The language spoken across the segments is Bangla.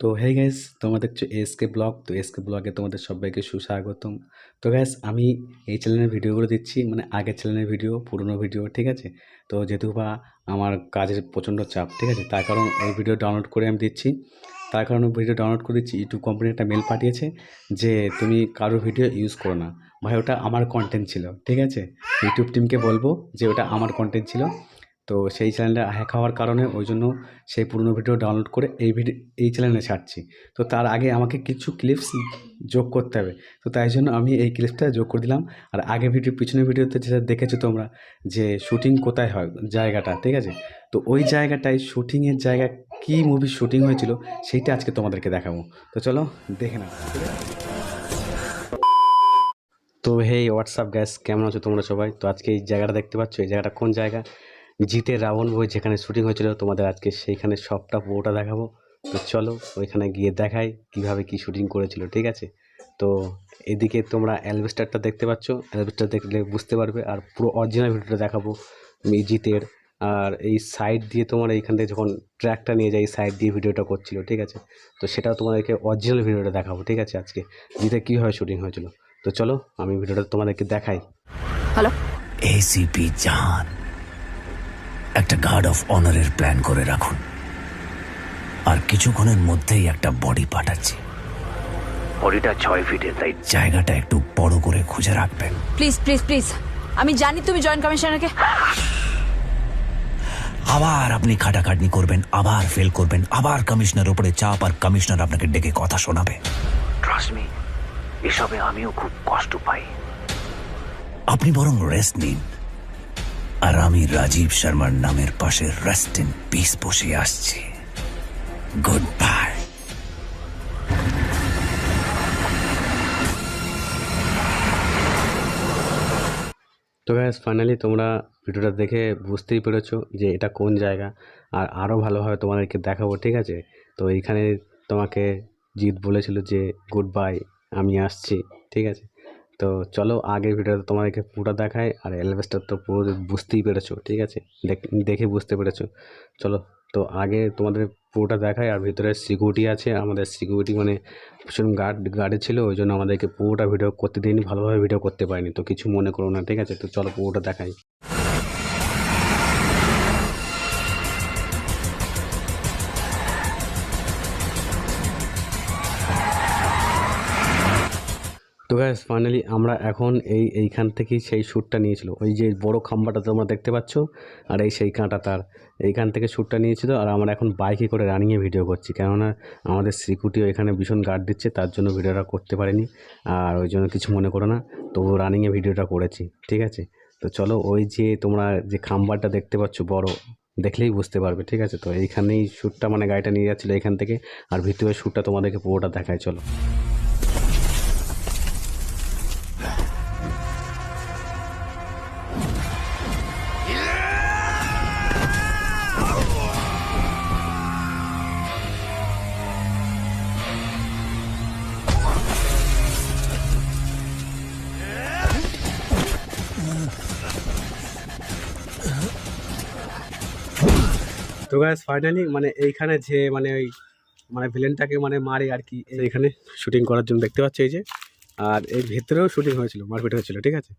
তো হে গাইস তোমরা দেখছ এসকে ব্লগ তো এসকে ব্লগে তোমাদের সবাইকে সুস্বাগতম। তো গাইস আমি এই চ্যানেলের ভিডিওগুলো দিচ্ছি মানে আগের চ্যানেলের ভিডিও, পুরনো ভিডিও, ঠিক আছে? তো যেহেতু বা আমার কাজের প্রচণ্ড চাপ, ঠিক আছে? তার কারণ ওই ভিডিও ডাউনলোড করে আমি দিচ্ছি। তার কারণে ভিডিও ডাউনলোড করে দিচ্ছি ইউটিউব কোম্পানি একটা মেল পাঠিয়েছে যে তুমি কারও ভিডিও ইউজ করো না। ভাই, ওটা আমার কন্টেন্ট ছিল, ঠিক আছে? ইউটিউব টিমকে বলব যে ওটা আমার কন্টেন্ট ছিল। তো সেই চ্যানেলটা হ্যাক হওয়ার কারণে ওই জন্য সেই পুরনো ভিডিও ডাউনলোড করে এই ভিডিও এই চ্যানেলে ছাড়ছি। তো তার আগে আমাকে কিছু ক্লিপস যোগ করতে হবে। তো তাই জন্য আমি এই ক্লিপসটা যোগ করে দিলাম। আর আগে ভিডিও পিছনের ভিডিওতে যেটা দেখেছ তোমরা যে শুটিং কোথায় হয়, জায়গাটা, ঠিক আছে? তো ওই জায়গাটায় শুটিংয়ের জায়গা কী মুভি শুটিং হয়েছিল সেইটা আজকে তোমাদেরকে দেখাবো। তো চলো দেখে আছে তো হেই হোয়াটসঅ্যাপ গ্যাস কেমন আছো তোমরা সবাই? তো আজকে এই জায়গাটা দেখতে পাচ্ছ? এই জায়গাটা কোন জায়গা? জিতের রাবণ বই যেখানে শুটিং হয়েছিল তোমাদের আজকে সেইখানে সবটা পুরোটা দেখাবো। তো চলো ওইখানে গিয়ে দেখাই কীভাবে কি শুটিং করেছিল ঠিক আছে? তো এদিকে তোমরা অ্যালবেস্টারটা দেখতে পাচ্ছ। অ্যালবেস্টার দেখলে বুঝতে পারবে আর পুরো অরিজিনাল ভিডিওটা দেখাবো আমি জিতের আর এই সাইড দিয়ে তোমার এইখান থেকে যখন ট্র্যাকটা নিয়ে যাই সাইড দিয়ে ভিডিওটা করছিল ঠিক আছে? তো সেটাও তোমাদেরকে অরিজিনাল ভিডিওটা দেখাবো ঠিক আছে আজকে? জিতে কীভাবে শুটিং হয়েছিল? তো চলো আমি ভিডিওটা তোমাদেরকে দেখাই। হ্যালো? এসিপি জাহান একটা গার্ড অফ অনারের প্ল্যান করে রাখুন। আর কিছুক্ষণের মধ্যেই একটা বডি পাঠাচ্ছি। বডিটা ছয় ফিটের তাই জায়গাটা একটু বড় করে খুঁজে রাখবেন। প্লিজ প্লিজ প্লিজ আমি জানি তুমি জয়েন্ট কমিশনারকে আবার আপনি খাটাখাটনি করবেন আবার ফেল করবেন আবার কমিশনার উপরে চাপ আর কমিশনার আপনাকে ডেকে কথা শোনাবে। ট্রাস্ট মি এসবে আমিও খুব কষ্ট পাই। আপনি বরং রেস্ট নিন। আর আমি রাজীব শর্মার নামের পাশে রেস্ট ইন পিস বসে আসছি। গুড বাই তো গ্যাস ফাইনালি তোমরা ভিডিওটা দেখে বুঝতেই পেরেছ যে এটা কোন জায়গা, আর আরও ভালোভাবে তোমাদেরকে দেখাবো, ঠিক আছে? তো এইখানে তোমাকে জিৎ বলেছিল যে গুড বাই আমি আসছি, ঠিক আছে? তো চলো আগের ভিডিওতে তোমাদেরকে পুরো দেখায় আর এলভেস্টার তো পুরো বুঝতেই পেরেছ, ঠিক আছে? দেখ- দেখে বুঝতে পেরেছ। চলো, তো আগে তোমাদের পুরোটা দেখায় আর ভিতরে সিকিউরিটি আছে। আমাদের সিকিউরিটি মানে ভীষণ গার্ড গার্ডে ছিল, ওই জন্য আমাদেরকে পুরোটা ভিডিও করতে দিইনি, ভালোভাবে ভিডিও করতে পারিনি, তো কিছু মনে করো না, ঠিক আছে? তো চলো পুরোটা দেখাই। তো গ্যাস ফাইনালি আমরা এখন এই, এইখান থেকেই সেই শ্যুটটা নিয়েছিল। ওই যে বড় খাম্বাটা তোমরা দেখতে পাচ্ছ, আর এই সেই কাঁটা তার। এইখান থেকে শ্যুটটা নিয়েছিল, আর আমরা এখন বাইকে করে রানিংয়ে ভিডিও করছি। কেননা আমাদের সিকিউরিটিও এখানে ভীষণ গার্ড দিচ্ছে, তার জন্য ভিডিওটা করতে পারিনি। আর ওই জন্য কিছু মনে করো না, তবু রানিংয়ে ভিডিওটা করেছি, ঠিক আছে? তো চলো, ওই যে তোমরা যে খাম্বারটা দেখতে পাচ্ছ বড়, দেখলেই বুঝতে পারবে, ঠিক আছে? তো এইখানেই শ্যুটটা মানে গাড়িটা নিয়ে যাচ্ছিল এখান থেকে, আর ভিতরে শ্যুটটা তোমাদেরকে পুরোটা দেখায়, চলো। তো গ্যাস ফাইনালি মানে এইখানে যে মানে ওই মানে ভিলেনটাকে মানে মারে আর কি এইখানে শুটিং করার জন্য দেখতে পাচ্ছি এই যে। আর এর ভেতরেও শুটিং হয়েছিল মারপিট হয়েছিল ঠিক আছে?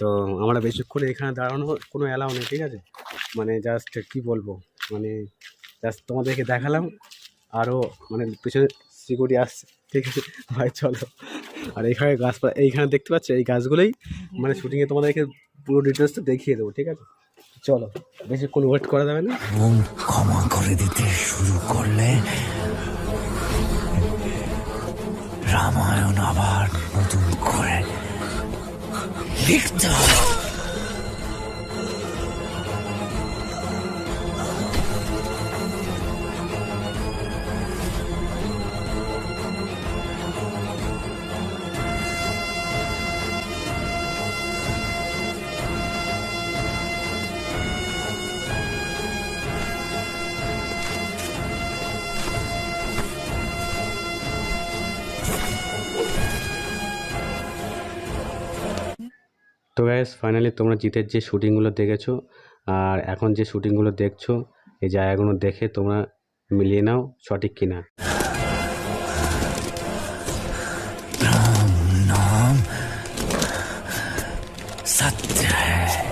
তো আমরা বেশিক্ষণ এখানে দাঁড়ানো কোনো অ্যালাউ নেই ঠিক আছে? মানে জাস্ট কি বলব মানে জাস্ট তোমাদেরকে দেখালাম আরও মানে পিছনে সিকিউরিটি আসছে ঠিক আছে? ভাই চলো। আর এইখানে গাছপালা এইখানে দেখতে পাচ্ছ এই গাছগুলোই মানে শুটিংয়ে তোমাদেরকে পুরো ডিটেলসটা দেখিয়ে দেবো ঠিক আছে? চলো, বেশি বেশিক্ষণ ওয়েট করা যাবে না। মন ক্ষমা করে দিতে শুরু করলে রামায়ণ আবার নতুন করে লিখতে তো গ্যাস ফাইনালি তোমরা জিতের যে শ্যুটিংগুলো দেখেছ, আর এখন যে শ্যুটিংগুলো দেখছ, এই জায়গাগুলো দেখে তোমরা মিলিয়ে নাও সঠিক কিনা। राम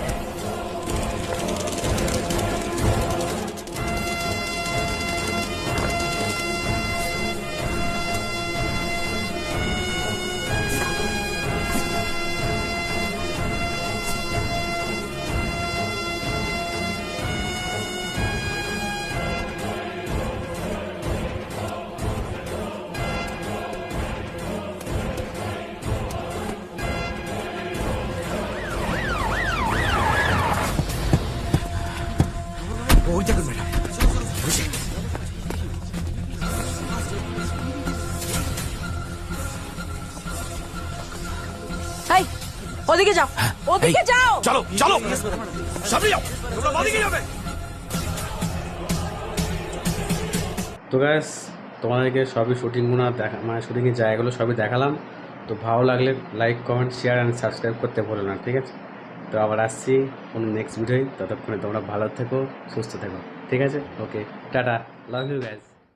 ওদিকে যাও। ওদিকে যাও। চলো চলো। সামনে যাও। তোমরা বাদিকে যাবে। তো গ্যাস তোমাদেরকে সবই শুটিংগুলো দেখা মানে শুটিংয়ের জায়গাগুলো সবই দেখালাম। তো ভালো লাগলে like comment share and subscribe করতে ভুলো না ঠিক আছে? তো আবার আসছি কোনো নেক্সট ভিডিওয় ততক্ষণে তোমরা ভালো থেকো সুস্থ থেকো ঠিক আছে? Okay tata. Love you guys